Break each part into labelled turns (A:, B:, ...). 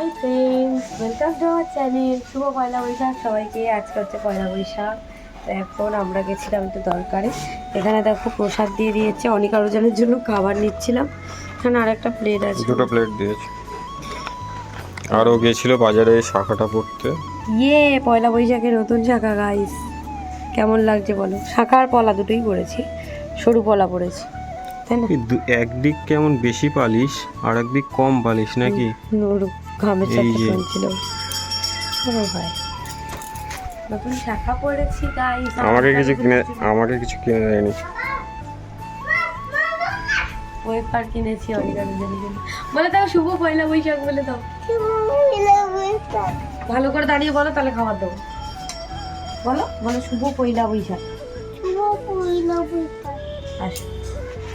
A: Hi friends welcome to our channel শুভ পয়লা বৈশাখ সবাইকে। আজকে হচ্ছে পয়লা বৈশাখ। তো এখন আমরা গেছিলাম একটু দরকারে। এখানে দেখো প্রসাদ দিয়ে দিয়েছে। অনেক আরও জনের জন্য খাবার নিচ্ছিলাম। এখানে আর একটা প্লেট আছে।
B: দুটো প্লেট দিয়েছে। আরও গেছিল বাজারে শাখাটা পড়তে।
A: ইয়ে পয়লা বৈশাখের নতুন শাখা গাইস কেমন লাগছে বলো? শাখা আর পলা দুটোই পড়েছি। সরু পলা পড়েছি। তাই না?
B: একদিক কেমন বেশি পালিশ আর একদিক কম পালিশ নাকি?
A: ঘামের সাথে
B: যে।
A: ছিল ও ভাই। নতুন শাখা পড়েছি গাইস
B: আমাকে কিছু কিনে আমাকে কিছু কিনে দেয়নি।
A: ওয়েফার কিনেছি জন্য বলে দাও শুভ পয়লা বৈশাখ বলে দাও। ভালো করে দাঁড়িয়ে বলো তাহলে খাবার দেবো বলো বলো শুভ পয়লা বৈশাখ।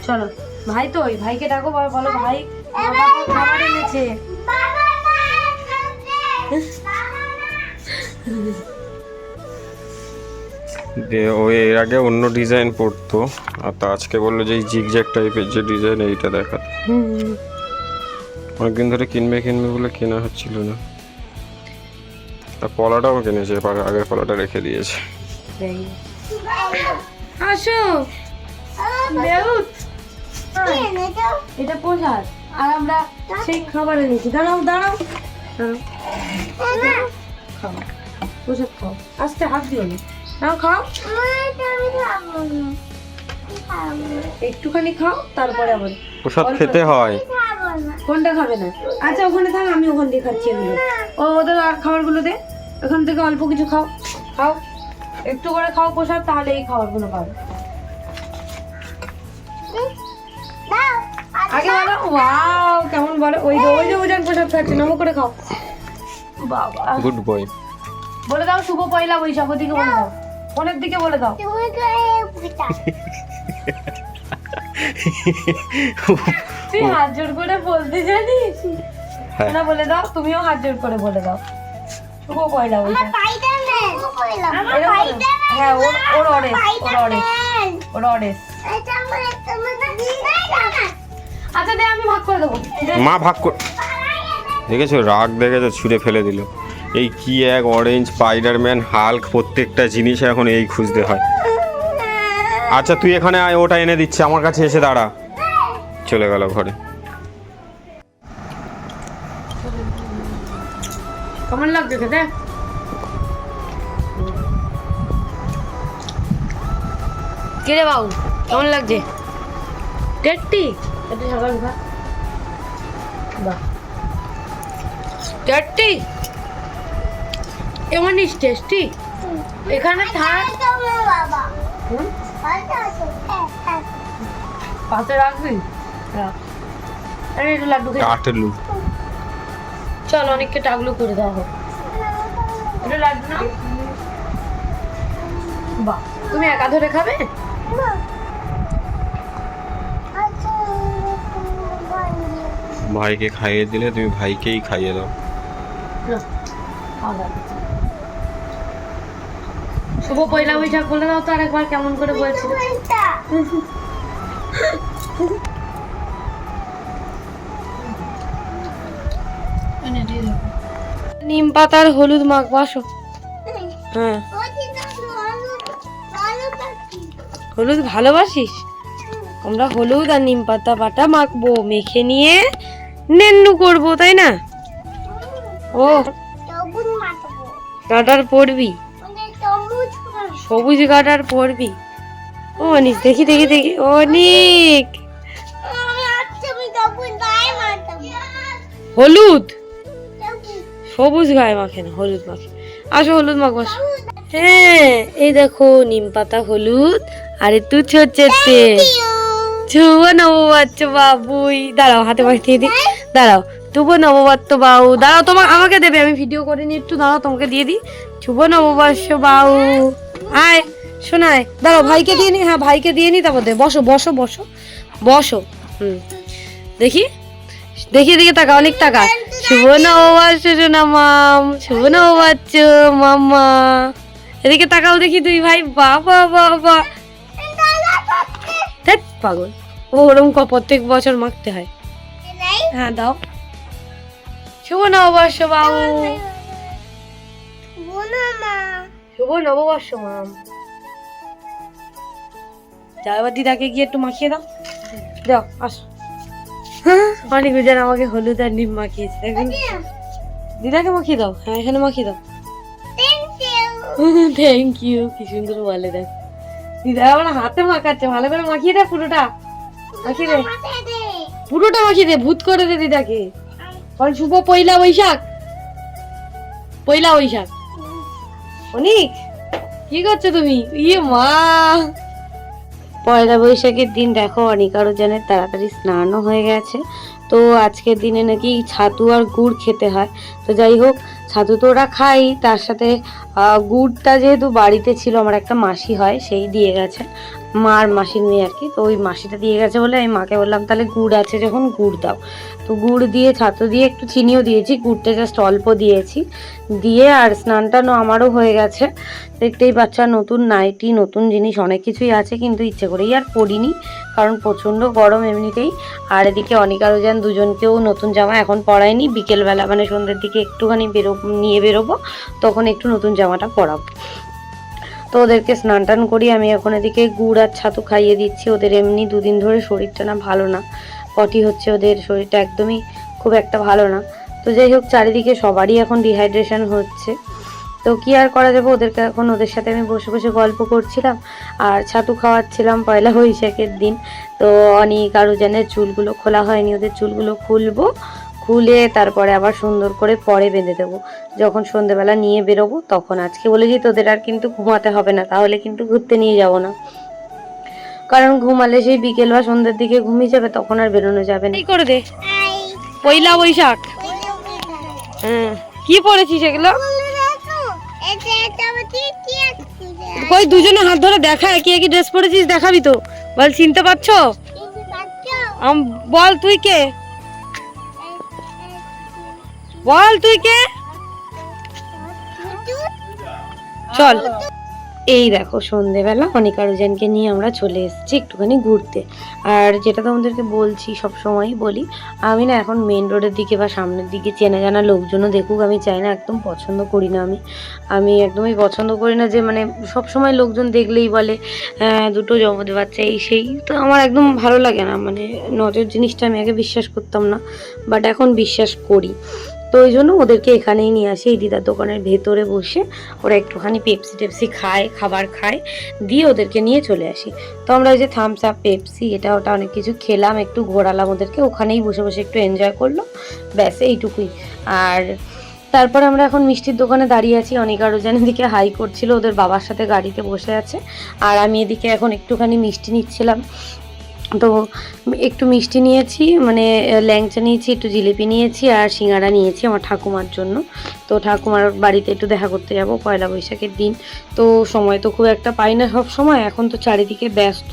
A: চলো ভাই তো ওই ভাইকে ডাকো বলো বলো ভাই খাবার এনেছে।
B: দিয়ে ও এর আগে অন্য ডিজাইন পড়তো আর তা আজকে বলল যে এই জিগজ্যাগ টাইপের যে ডিজাইন এইটা দেখাতে অনেকদিন ধরে কিনবে কিনবে বলে কেনা হচ্ছিল না। আর পলাটাও কিনেছে আগের পলাটা রেখে দিয়েছে।
A: আসো। এটা প্রসাদ আর আমরা সেই খাবার এনেছি দাঁড়াও। দাঁড়াও। খাও প্রসাদ খাও আস্তে হাত দিও না নাও খাও একটুখানি খাও তারপরে আবার
B: প্রসাদ খেতে হয়।
A: কোনটা খাবে না? আচ্ছা ওখানে থাক আমি ওখান দিয়ে খাচ্ছি এগুলো। ও ওদের আর খাবারগুলো দে। এখান থেকে অল্প কিছু খাও। খাও। একটু করে খাও প্রসাদ তাহলে এই খাবারগুলো পাবে। আগে বলো ওয়াও কেমন বলো? ওই যে ওই যে ওজন প্রসাদ খাচ্ছে নমো করে খাও। বাবা।
B: গুড বয়
A: বলে দাও শুভ পয়লা বৈশাখ ওদিকে বলে দাও। ফোনের দিকে বলে দাও। তুই হাত জোর করে বলতে জানিস?
B: হ্যাঁ।
A: না বলে দাও তুমিও হাত জোর করে বলে দাও। শুভ পয়লা বৈশাখ। হ্যাঁ ওর ওর অরেস ওর অরেস ওর অরেস। আচ্ছা দে আমি ভাগ করে দেবো।
B: মা ভাগ কর দেখেছ? রাগ দেখেছ? ছুঁড়ে ফেলে দিল। এই কি এক অরেঞ্জ স্পাইডারম্যান হাল্ক প্রত্যেকটা জিনিস এখন এই খুঁজতে হয়। আচ্ছা তুই এখানে আয় ওটা এনে দিচ্ছে। আমার কাছে এসে দাঁড়া। চলে গেল ঘরে।
A: কেমন লাগছে খেতে? কিরে বাবু কেমন লাগছে? টেট্টি এটা সকাল টেট্টি এমন টেস্টি এখানে থাক। হুম? পাশে রাখবি? আরে একটু লাড্ডু চল অনেককে টাগলু করে দেওয়া হোক এটা লাড্ডু না? বাহ তুমি একা ধরে খাবে?
B: ভাইকে। খাইয়ে দিলে তুমি ভাইকেই খাইয়ে দাও
A: দাও। শুভ পয়লা বৈশাখ বলে দাও তো আরেকবার কেমন করে বলছিল নিম পাতার হলুদ মাখবো আসো হ্যাঁ। হলুদ ভালোবাসিস? আমরা হলুদ আর নিম পাতা বাটা মাখবো মেখে নিয়ে নেন্নু করব তাই না? ও। গাডার পড়বি সবুজ গাডার পড়বি ও অনিক দেখি দেখি দেখি। অনিক। হলুদ? সবুজ গায়ে মাখে না হলুদ মাখে। আসো হলুদ মাখবো আসো। হ্যাঁ এই দেখো নিম পাতা হলুদ আরে তুই হচ্ছে ছুবো নববাচ্চ বাবুই। দাঁড়াও হাতে মাখিয়ে দিই দাঁড়াও তুবো নববাচ্চ বাউ। দাঁড়াও, তোমার আমাকে দেবে, আমি ভিডিও করে নিয়ে একটু দাঁড়াও, তোমাকে দিয়ে দিই। শুভ নববর্ষ বাউ। আয় শোনায় দাঁড়াও, ভাইকে দিয়ে নি হ্যাঁ ভাইকে দিয়ে নি, তারপর দে, বসো বসো বসো বসো, হুম। দেখি দেখি, এদিকে টাকা অনেক টাকা শুভ নববর্ষ, সোনা মাম, শুভ নববর্ষ, মাম্মা। এদিকে তাকাও দেখি তুই ভাই, বাবা বাবা। পাগল। ও, ওরম প্রত্যেক বছর মাখতে হয়। হ্যাঁ দাও। শুভ নববর্ষ বাবু শুভ নববর্ষ মাম যাও এবার দিদাকে গিয়ে একটু মাখিয়ে দাও। যাও আসো। অনেক যেন আমাকে হলুদ আর নিম মাখিয়েছে দিদাকে মাখিয়ে দাও হ্যাঁ এখানে মাখিয়ে দাও। থ্যাংক ইউ কি সুন্দর বলে দেখ। দিদা আমার হাতে মাখাচ্ছে ভালো করে মাখিয়ে দে পুরোটা। মাখিয়ে দে। পুরোটা মাখিয়ে দে ভূত করে দে দিদাকে। কারণ শুভ, পয়লা বৈশাখ। পয়লা বৈশাখ। অনিক, কি করছ তুমি? ইয়ে মা। পয়লা বৈশাখের দিন দেখো, অনেক আরও জানে তাড়াতাড়ি স্নানও হয়ে গেছে। তো আজকের দিনে নাকি ছাতু আর গুড় খেতে হয়। তো যাই হোক, ছাতু তো ওরা খাই তার সাথে গুড়টা যেহেতু বাড়িতে ছিল, আমার একটা মাসি হয়, সেই দিয়ে গেছে। মার মাসির মেয়ে আর কি, তো ওই মাসিটা দিয়ে গেছে বলে আমি মাকে বললাম, তাহলে গুড় আছে, যখন গুড় দাও। তো গুড় দিয়ে, ছাতু দিয়ে একটু চিনিও দিয়েছি, গুড়টা জাস্ট অল্প দিয়েছি। দিয়ে আর স্নান টানও আমারও হয়ে গেছে। দেখতেই বাচ্চা নতুন নাইটি, নতুন জিনিস, অনেক কিছুই আছে কিন্তু ইচ্ছে করেই আর পরিনি, কারণ প্রচণ্ড গরম এমনিতেই। আর এদিকে অনিকারও যান দুজনকেও নতুন জামা এখন পরায়নি, বিকেলবেলা মানে সন্ধ্যের দিকে একটুখানি বেরো, নিয়ে বেরোবো, তখন একটু নতুন জামাটা পরাবো। তো ওদেরকে স্নান টান করি, আমি এখন এদিকে গুড় আর ছাতু খাইয়ে দিচ্ছি, ওদের এমনি দুদিন ধরে শরীরটা না ভালো না। পটি হচ্ছে ওদের শরীরটা একদমই খুব একটা ভালো না। তো যাই হোক, চারিদিকে সবারই এখন ডিহাইড্রেশন হচ্ছে। তো কি আর করা যাবে? ওদেরকে এখন ওদের সাথে আমি বসে বসে গল্প করছিলাম আর ছাতু খাওয়াচ্ছিলাম পয়লা বৈশাখের দিন। তো অনেক আরও জানের চুলগুলো খোলা হয়নি, ওদের চুলগুলো খুলবো, খুলে তারপরে আবার সুন্দর করে পরে বেঁধে দেবো। যখন সন্ধেবেলা নিয়ে বেরোবো, তখন আজকে বলেছি তোদের আর কিন্তু ঘুমাতে হবে না, তাহলে কিন্তু ঘুরতে নিয়ে যাব না। কারণ ঘুমালে সেই বিকেল বা সন্ধ্যের দিকে ঘুমিয়ে যাবে তখন আর বেরোনো যাবে না। করে দে। পয়লা বৈশাখ। হ্যাঁ। কি পড়েছিস এগুলো? কই দুজনে হাত ধরে দেখা একই একই ড্রেস পরেছিস দেখাবি তো। বল চিনতে পারছ? আম- বল তুই কে? বল তুই কে? চল। এই দেখো সন্ধেবেলা অনেক আরোজনকে নিয়ে আমরা চলে এসেছি একটুখানি ঘুরতে। আর যেটা তোমাদেরকে বলছি, সব সময়ই বলি, আমি না এখন মেন রোডের দিকে বা সামনের দিকে চেনা জানা লোকজনও দেখুক, আমি চাই না একদম পছন্দ করি না আমি। আমি একদমই পছন্দ করি না যে মানে সব সময় লোকজন দেখলেই বলে দুটো জমতে বাচ্চা, এই সেই। তো আমার একদম ভালো লাগে না মানে নজর জিনিসটা আমি আগে বিশ্বাস করতাম না বাট এখন বিশ্বাস করি। তো ওই জন্য ওদেরকে এখানেই নিয়ে আসি। এই দিদার দোকানের ভেতরে বসে ওরা একটুখানি পেপসি টেপসি খায়, খাবার খায়, দিয়ে ওদেরকে নিয়ে চলে আসি। তো আমরা ওই যে থামস আপ পেপসি, এটা ওটা অনেক কিছু খেলাম, একটু ঘোরালাম ওদেরকে, ওখানেই বসে বসে একটু এনজয় করল, ব্যাস এইটুকুই। আর তারপর আমরা এখন মিষ্টির দোকানে দাঁড়িয়ে আছি, অনেক আরও যেন এদিকে হাই করছিল, ওদের বাবার সাথে গাড়িতে বসে আছে। আর আমি এদিকে এখন একটুখানি মিষ্টি নিচ্ছিলাম। তো একটু মিষ্টি নিয়েছি মানে ল্যাংচা নিয়েছি, একটু জিলিপি নিয়েছি আর সিঙ্গারা নিয়েছি আমার ঠাকুমার জন্য। তো ঠাকুমার বাড়িতে একটু দেখা করতে যাব, পয়লা বৈশাখের দিন। তো সময় তো খুব একটা পাই না সব সময় এখন তো চারিদিকে ব্যস্ত।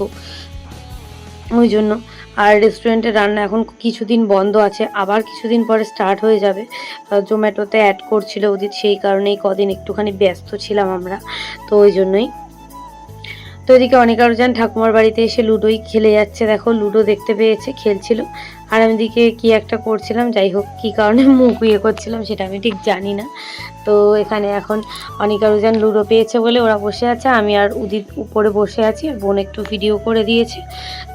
A: ওই জন্য। আর রেস্টুরেন্টের রান্না এখন কিছুদিন বন্ধ আছে, আবার কিছুদিন পরে স্টার্ট হয়ে যাবে। জোম্যাটোতে অ্যাড করছিল ওদিন সেই কারণেই কদিন একটুখানি ব্যস্ত ছিলাম আমরা। তো ওই জন্যই। এদিকে অনেক আরও যান ঠাকুমার বাড়িতে এসে লুডোই খেলে যাচ্ছে। দেখো, লুডো দেখতে পেয়েছে, খেলছিল। আর আমি দিকে কি একটা করছিলাম, যাই হোক, কী কারণে মুখ ইয়ে করছিলাম সেটা আমি ঠিক জানি না। তো এখানে এখন অনেক আরও যান লুডো পেয়েছে বলে ওরা বসে আছে। আমি আর উদিত উপরে বসে আছি, আর বোন একটু ভিডিও করে দিয়েছে।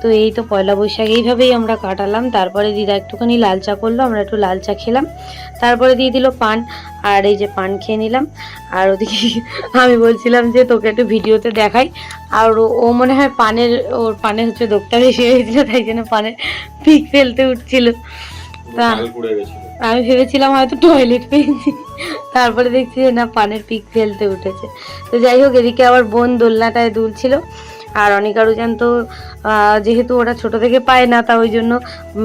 A: তো এই তো পয়লা বৈশাখ, এইভাবেই আমরা কাটালাম। তারপরে দিদা একটুখানি লাল চা করল, আমরা একটু লাল চা খেলাম। তারপরে দিয়ে দিল পান, আর এই যে পান খেয়ে নিলাম। আর ওদিকে আমি বলছিলাম যে, তোকে একটু ভিডিওতে দেখাই। আর ও- ও মনে হয় পানের, ওর পানে হচ্ছে দোকটা বেশি হয়েছিল, তাই জন্য পানের পিক ফেলতে উঠছিল। তা আমি ভেবেছিলাম হয়তো টয়লেট পেয়েছি। তারপরে দেখছি যে না, পানের পিক ফেলতে উঠেছে। তো যাই হোক, এদিকে আবার বোন দোলনাটায় দুলছিল। আর অনেক আরুজান তো যেহেতু ওরা ছোট থেকে পায় না, তা ওই জন্য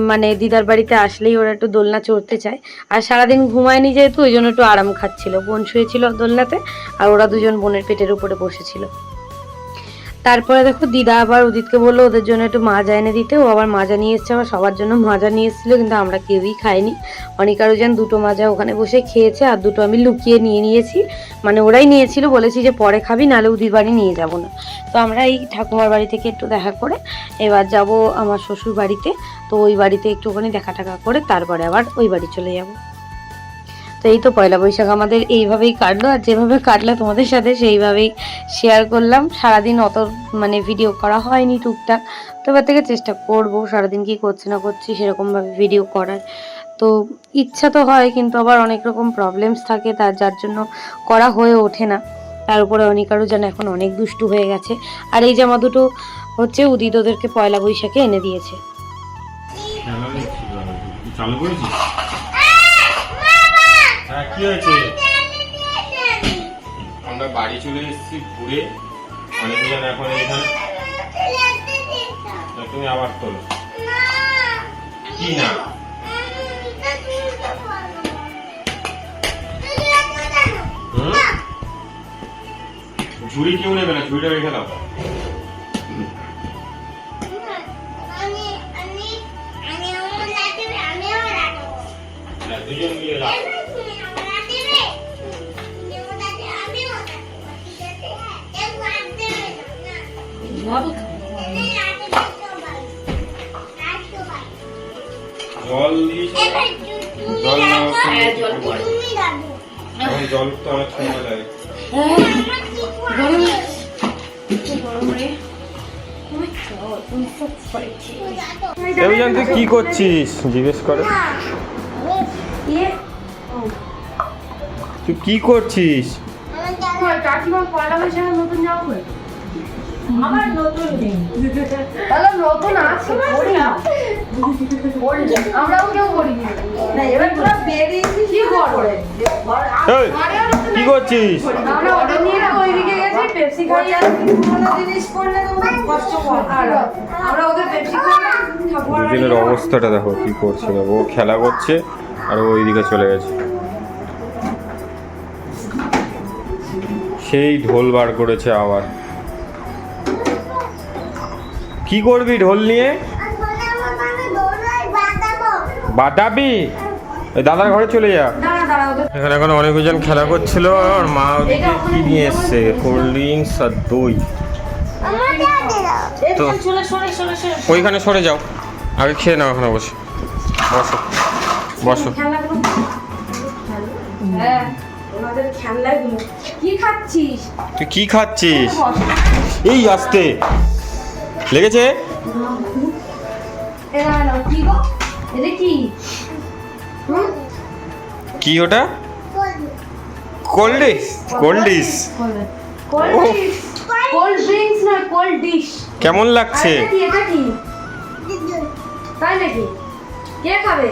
A: মানে দিদার বাড়িতে আসলেই ওরা একটু দোলনা চড়তে চায়। আর সারাদিন ঘুমায়নি যেহেতু, ওই জন্য একটু আরাম খাচ্ছিল। বোন শুয়েছিল দোলনাতে, আর ওরা দুজন বোনের পেটের উপরে বসেছিল। তারপরে দেখো দিদা আবার উদিতকে বলল, ওদের জন্য একটু মাজা এনে দিতে। ও আবার মাজা নিয়ে এসছে, আবার সবার জন্য মাজা নিয়ে এসেছিল, কিন্তু আমরা কেউই খাইনি। অনেক আরও যেন দুটো মাজা ওখানে বসে খেয়েছে, আর দুটো আমি লুকিয়ে নিয়ে নিয়েছি। মানে ওরাই নিয়েছিল, বলেছি যে পরে খাবি, নাহলে উদির বাড়ি নিয়ে যাব না। তো আমরা এই ঠাকুমার বাড়ি থেকে একটু দেখা করে এবার যাব আমার শ্বশুর বাড়িতে। তো ওই বাড়িতে একটুখানি দেখা টাকা করে, তারপরে আবার ওই বাড়ি চলে যাব। তো এই তো পয়লা বৈশাখ, আমাদের এইভাবেই কাটলো, আর যেভাবে কাটলো তোমাদের সাথে সেইভাবেই শেয়ার করলাম। সারাদিন অত মানে ভিডিও করা হয়নি টুকটাক, তো এবার থেকে চেষ্টা করব সারাদিন কি করছি না করছি সেরকমভাবে ভিডিও করার। তো ইচ্ছা তো হয়, কিন্তু আবার অনেক রকম প্রবলেমস থাকে তার যার জন্য করা হয়ে ওঠে না। তার উপরে অনিকারও যেন এখন অনেক দুষ্টু হয়ে গেছে, আর এই জামা দুটো হচ্ছে উদিত ওদেরকে পয়লা বৈশাখে এনে দিয়েছে।
B: চালু কি হয়েছে? আমরা বাড়ি চলে এসেছি ঘুরে। অনেকজন এখন এখানে। তুমি আবার তোলো। কি না? হুম? ঝুড়ি কেউ নেবে না? ঝুড়িটা রেখে দাও। দুজন মিলে লাও জল দিয়েছ জল নাও এখন জল তো অনেক সময় লাগে দেবজান তুই কি করছিস? জিজ্ঞেস করে। তুই কি করছিস?
A: কাকিমা পয়লা বৈশাখে নতুন পরে? আমার নতুন নেই তাহলে নতুন আছে না? আমরাও কেউ না। এবার তোরা বেরিয়েছিস কি করে
B: এই, কি করছিস?
A: আমরা ওটা নিয়ে ওইদিকে গেছি পেপসি খাই আর কোনো জিনিস করলে তো কষ্ট হয়। আর আমরা ওদের পেপসি খাই
B: দুজনের অবস্থাটা দেখো কি করছে দেখো। ও খেলা করছে আর ও ওইদিকে চলে গেছে। সেই ঢোল বার করেছে আবার। কি করবি ঢোল নিয়ে? বাটাবি ওই দাদার ঘরে চলে যা। এখানে এখন অনেকজন খেলা করছিল আর মা ওদিকে কি নিয়ে এসছে? কোল্ড ড্রিঙ্কস আর দই। তো ওইখানে সরে যাও। আগে খেয়ে নাও ওখানে বসে। বসো। বসো তুই কি খাচ্ছিস? এই আসতে। লেগেছে?
A: কি
B: ওটা? Cold drinks cold.
A: Dish cold drinks নয় কোল্ড ডিশ
B: কেমন লাগছে?
A: এটা কি তাই নাকি? কে খাবে?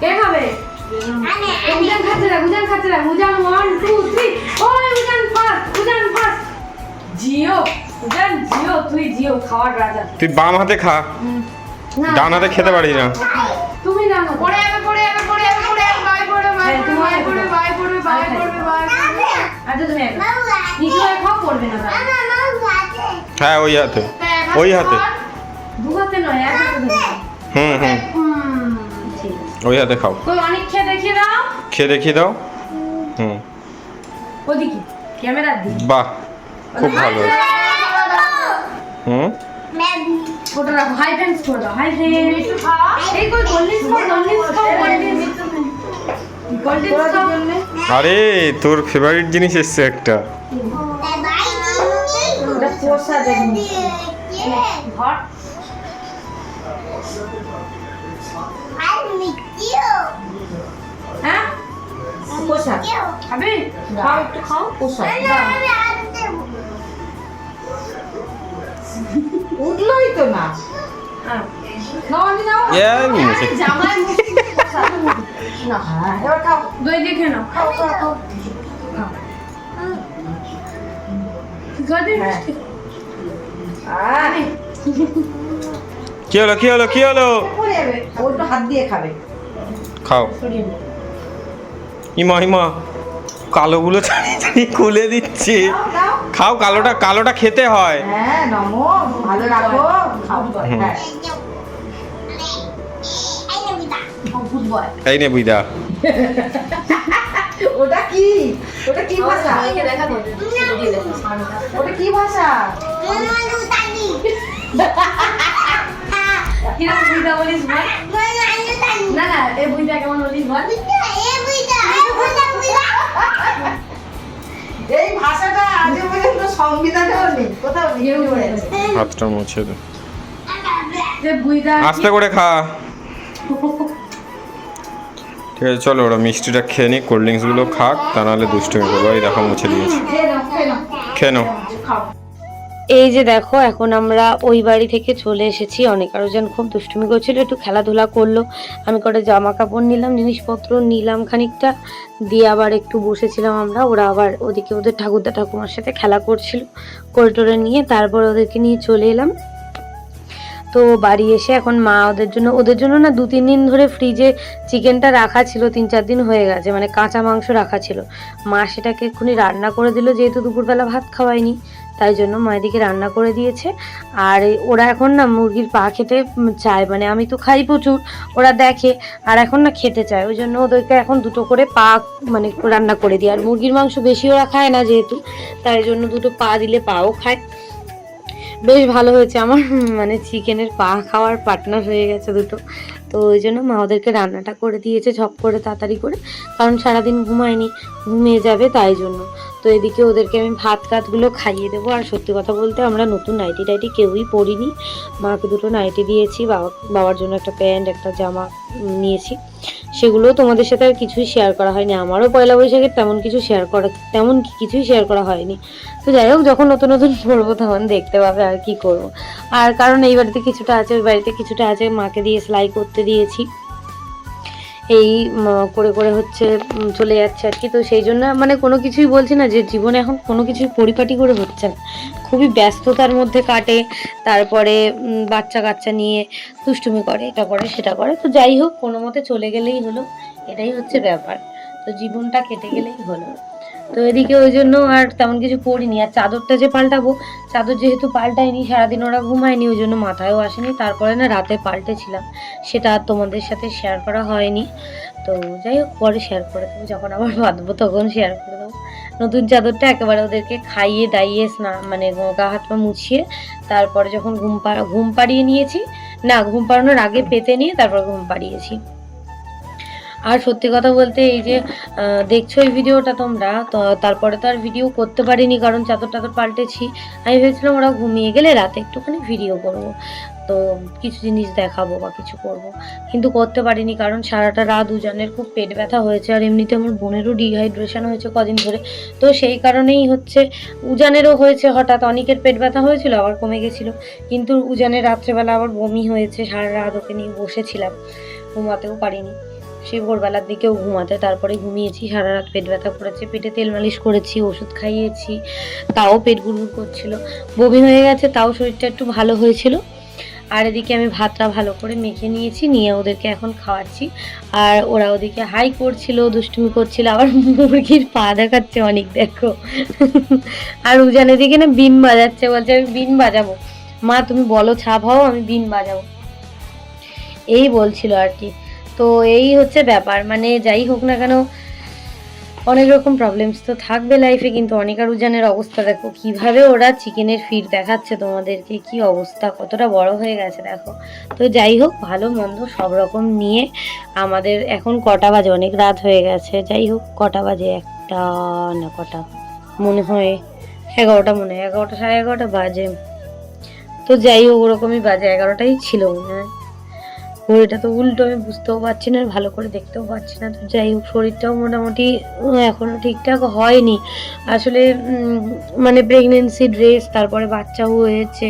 A: কে খাবে? উজান খাচ্ছে না উজান খাচ্ছে না উজান ওয়ান টু থ্রি ওই উজান ফার্স্ট উজান ফার্স্ট জিও। জিও তুই জিও খাওয়ার রাজা।
B: তুই বাম হাতে খা। ডান হাতে খেতে পারিস না।
A: তুমি না না।
C: পড়ে যাবে পড়ে যাবে পড়ে যাবে পড়ে যাবে বাই পড়বে বাই
A: হ্যাঁ,
C: বাই পড়বে বাই পড়বে বাই
A: হ্যাঁ,
C: বাই পড়বে।
A: আচ্ছা তুমি নিচু হয়ে খাও করবে না
B: হ্যাঁ ওই হাতে।
C: হ্যাঁ,
B: ওই হাতে।
A: দু হাতে নয় এক হাতে
B: হুম হুম। ওই হাতে খাও।
A: কই অনেক খেয়ে দেখিয়ে দাও।
B: খেয়ে দেখিয়ে দাও। হুম।
A: ওদিকে
B: বাহ খুব ভালো। হুম?
A: ওটা রাখো হাই ফ্রেন্ডস করে দাও হাই ফ্রেন্ডস এই কই গোল্ডিস খাও গোল্ডিস খাও গোল্ডিস গোল্ডিস
B: আরে তোর ফেভারিট জিনিস এসছে একটা।
A: হ্যাঁ? পোষা খাবে? খাও একটু খাও পোষা গাড়ি
C: হ্যাঁ। আরে।
B: কি হলো কি হলো কি হলো?
C: হাত দিয়ে খাবে।
B: খাও। ইমা ইমা। কালোগুলো ছাড়িয়ে ছাড়িয়ে খুলে দিচ্ছে। খাও কালোটা কালোটা খেতে হয়।
C: হ্যাঁ
B: এই নে বুইদা।
C: ওটা কি? ওটা কি ভাষা?
A: সবাইকে দেখা তো
C: ওটা কি ভাষা?
A: কীরকম বুইদা বলিস বল? না না এ বুইদা কেমন বলিস বল?
C: এই ভাষাটা আজ পর্যন্ত সংবিধানেও নেই কোথাও
B: হাতটা মুছে দে। আস্তে করে খা। ঠিক আছে চলো ওরা মিষ্টিটা খেয়ে নিই কোল্ড ড্রিঙ্কসগুলো খাক তা নাহলে দুষ্টুমি করব। এই দেখো মুছে দিয়েছি।
C: খেয়ে নাও
A: এই যে দেখো, এখন আমরা ওই বাড়ি থেকে চলে এসেছি। অনেক আরও যেন খুব দুষ্টুমি করছিল, একটু খেলাধুলা করল। আমি কটা জামা কাপড় নিলাম, জিনিসপত্র নিলাম খানিকটা। দিয়ে আবার একটু বসেছিলাম আমরা, ওরা আবার ওদিকে ওদের ঠাকুরদা ঠাকুমার সাথে খেলা করছিল করিডোরে নিয়ে তারপর ওদেরকে নিয়ে চলে এলাম। তো বাড়ি এসে এখন মা ওদের জন্য ওদের জন্য না দু, তিন দিন ধরে ফ্রিজে চিকেনটা রাখা ছিল, তিন, চার দিন হয়ে গেছে মানে কাঁচা মাংস রাখা ছিল। মা সেটাকে এক্ষুনি রান্না করে দিল, যেহেতু দুপুরবেলা ভাত খাওয়াইনি তাই জন্য মা এদিকে রান্না করে দিয়েছে। আর ওরা এখন না মুরগির পা খেতে চায় মানে আমি তো খাই প্রচুর, ওরা দেখে, আর এখন না খেতে চায়। ওই জন্য ওদেরকে এখন দুটো করে পা মানে রান্না করে দিই। আর মুরগির মাংস বেশি ওরা খায় না যেহেতু, তাই জন্য দুটো পা দিলে পাও খায়। বেশ ভালো হয়েছে আমার মানে চিকেনের পা খাওয়ার পার্টনার হয়ে গেছে দুটো। তো ওই জন্য মা ওদেরকে রান্নাটা করে দিয়েছে ঝপ করে তাড়াতাড়ি করে, কারণ সারাদিন ঘুমায়নি, ঘুমিয়ে যাবে তাই জন্য। তো এদিকে ওদেরকে আমি ভাত কাতগুলো খাইয়ে দেবো, আর সত্যি কথা বলতে আমরা নতুন নাইটি টাইটি কেউই পরিনি। মাকে দুটো নাইটি দিয়েছি, বাবা, বাবার জন্য একটা প্যান্ট, একটা জামা নিয়েছি। সেগুলো তোমাদের সাথে আর কিছুই শেয়ার করা হয়নি। আমারও পয়লা বৈশাখের তেমন কিছু শেয়ার করা তেমন কিছুই শেয়ার করা হয়নি। তো যাই হোক, যখন নতুন নতুন পড়ব তখন দেখতে পাবে আর কি করব। আর কারণ এই বাড়িতে কিছুটা আছে, ওই বাড়িতে কিছুটা আছে, মাকে দিয়ে সেলাই করতে দিয়েছি। এই করে করে হচ্ছে চলে যাচ্ছে আর কি। তো সেই জন্য মানে কোনো কিছুই বলছি না যে জীবনে এখন কোনো কিছুই পরিপাটি করে হচ্ছে না। খুবই ব্যস্ততার মধ্যে কাটে, তারপরে বাচ্চা কাচ্চা নিয়ে দুষ্টুমি করে, এটা করে, সেটা করে। তো যাই হোক, কোনো মতে চলে গেলেই হলো, এটাই হচ্ছে ব্যাপার। তো জীবনটা কেটে গেলেই হলো। তো এদিকে ওই জন্য আর তেমন কিছু করিনি আর চাদরটা যে পাল্টাবো, চাদর যেহেতু পাল্টাইনি সারাদিন ওরা ঘুমায়নি, ওই জন্য মাথায়ও আসেনি। তারপরে না রাতে পাল্টেছিলাম। সেটা আর তোমাদের সাথে শেয়ার করা হয়নি। তো যাই হোক, পরে শেয়ার করে দেবো। যখন আবার বাঁধবো, তখন শেয়ার করে দেবো। নতুন চাদরটা একেবারে ওদেরকে খাইয়ে, দাইয়ে স্নান মানে গা হাত পা মুছিয়ে, তারপরে যখন ঘুম পা, ঘুম পাড়িয়ে নিয়েছি, না, ঘুম পাড়ানোর আগে পেতে নিয়ে তারপর ঘুম পাড়িয়েছি। আর সত্যি কথা বলতে এই যে দেখছ এই ভিডিওটা তোমরা, তো তারপরে তো আর ভিডিও করতে পারিনি কারণ চাদর টাদর পাল্টেছি। আমি ভেবেছিলাম ওরা ঘুমিয়ে গেলে রাতে একটুখানি ভিডিও করব। তো কিছু জিনিস দেখাবো বা কিছু করব। কিন্তু করতে পারিনি কারণ সারাটা রাত উজানের খুব পেট ব্যথা হয়েছে আর এমনিতে আমার বোনেরও ডিহাইড্রেশন হয়েছে কদিন ধরে। তো সেই কারণেই হচ্ছে, উজানেরও হয়েছে হঠাৎ। অনেকের পেট ব্যথা হয়েছিল, আবার কমে গেছিল। কিন্তু উজানের রাত্রেবেলা আবার বমি হয়েছে, সারা রাত ওকে নিয়ে বসেছিলাম। ঘুমাতেও পারিনি। সেই ভোরবেলার দিকেও ঘুমাতে, তারপরে ঘুমিয়েছি সারা রাত পেট ব্যথা করেছে, পেটে তেল মালিশ করেছি, ওষুধ খাইয়েছি, তাও পেট গুড়গুড় করছিল। বমি হয়ে গেছে, তাও শরীরটা একটু ভালো হয়েছিল। আর এদিকে আমি ভাতটা ভালো করে মেখে নিয়েছি, নিয়ে ওদেরকে এখন খাওয়াচ্ছি। আর ওরা ওদিকে হাই করছিল, দুষ্টুমি করছিল, আবার মুরগির পা দেখাচ্ছে অনেক, দেখো। আর উজান এদিকে না বিন বাজাচ্ছে, বলছে, আমি বিন বাজাবো। মা, তুমি বলো ছাপ হও আমি বিন বাজাবো। এই বলছিল আর কি। তো এই হচ্ছে ব্যাপার। মানে যাই হোক না কেন, অনেক রকম প্রবলেমস তো থাকবে লাইফে কিন্তু অনিকা রুজানের অবস্থা দেখো, কীভাবে ওরা চিকেনের ফিট দেখাচ্ছে তোমাদেরকে, কি অবস্থা, কতটা বড় হয়ে গেছে দেখো। তো যাই হোক, ভালো মন্দ সব রকম নিয়ে আমাদের এখন কটা বাজে? অনেক রাত হয়ে গেছে। যাই হোক, কটা বাজে? একটা না কটা? মনে হয় এগারোটা মনে হয়, এগারোটা সাড়ে এগারোটা বাজে। তো যাই হোক, ওরকমই বাজে। এগারোটাই ছিল মনে হয়। ঘড়িটা তো উল্টো, আমি বুঝতেও পারছি না, ভালো করে দেখতেও পাচ্ছি না। তো যাই হোক, শরীরটাও মোটামুটি এখনও এখনও ঠিকঠাক হয়নি। আসলে মানে প্রেগনেন্সি ড্রেস তারপরে বাচ্চাও হয়েছে,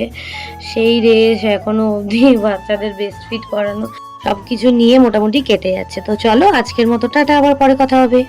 A: সেই রেস এখনও অবধি বাচ্চাদের বেস্ট ফিট করানো সব কিছু নিয়ে মোটামুটি কেটে যাচ্ছে। তো চলো, আজকের মতো টাটা, আবার পরে কথা হবে।